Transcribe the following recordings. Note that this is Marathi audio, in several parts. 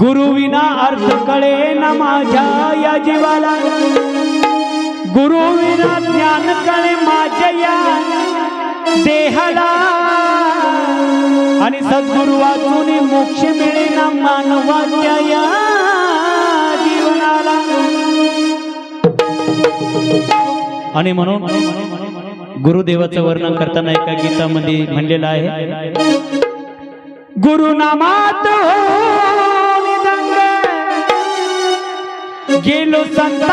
गुरुविना अर्थ कळे ना माझ्या या जीवाला. गुरुविना ज्ञान कळे माझ्या या देहाला. आणि सद्गुरु वाचून मोक्ष मिळे ना मानवाच्या या जीवनाला. आणि म्हणून गुरुदेवाचं वर्णन करताना एका गीतामध्ये म्हणलेलं आहे ಗುರುನ ಮಾತು ಗೆಲು ಸಂತ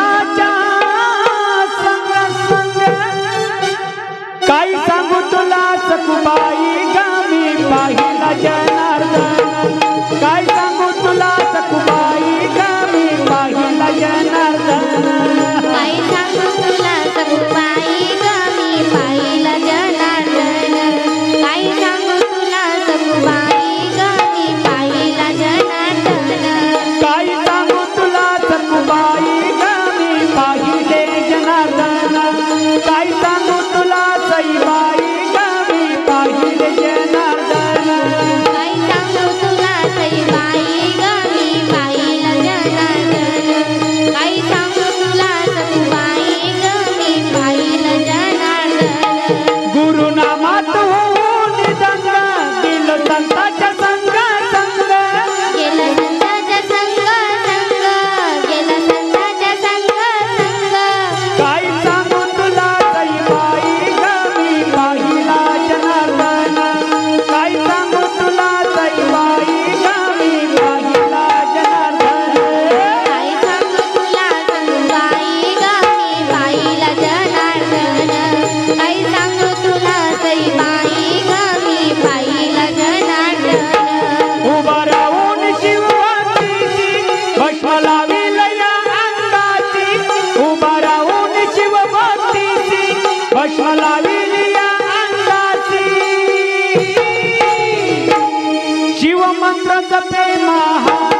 शिवमंत्र जपे महा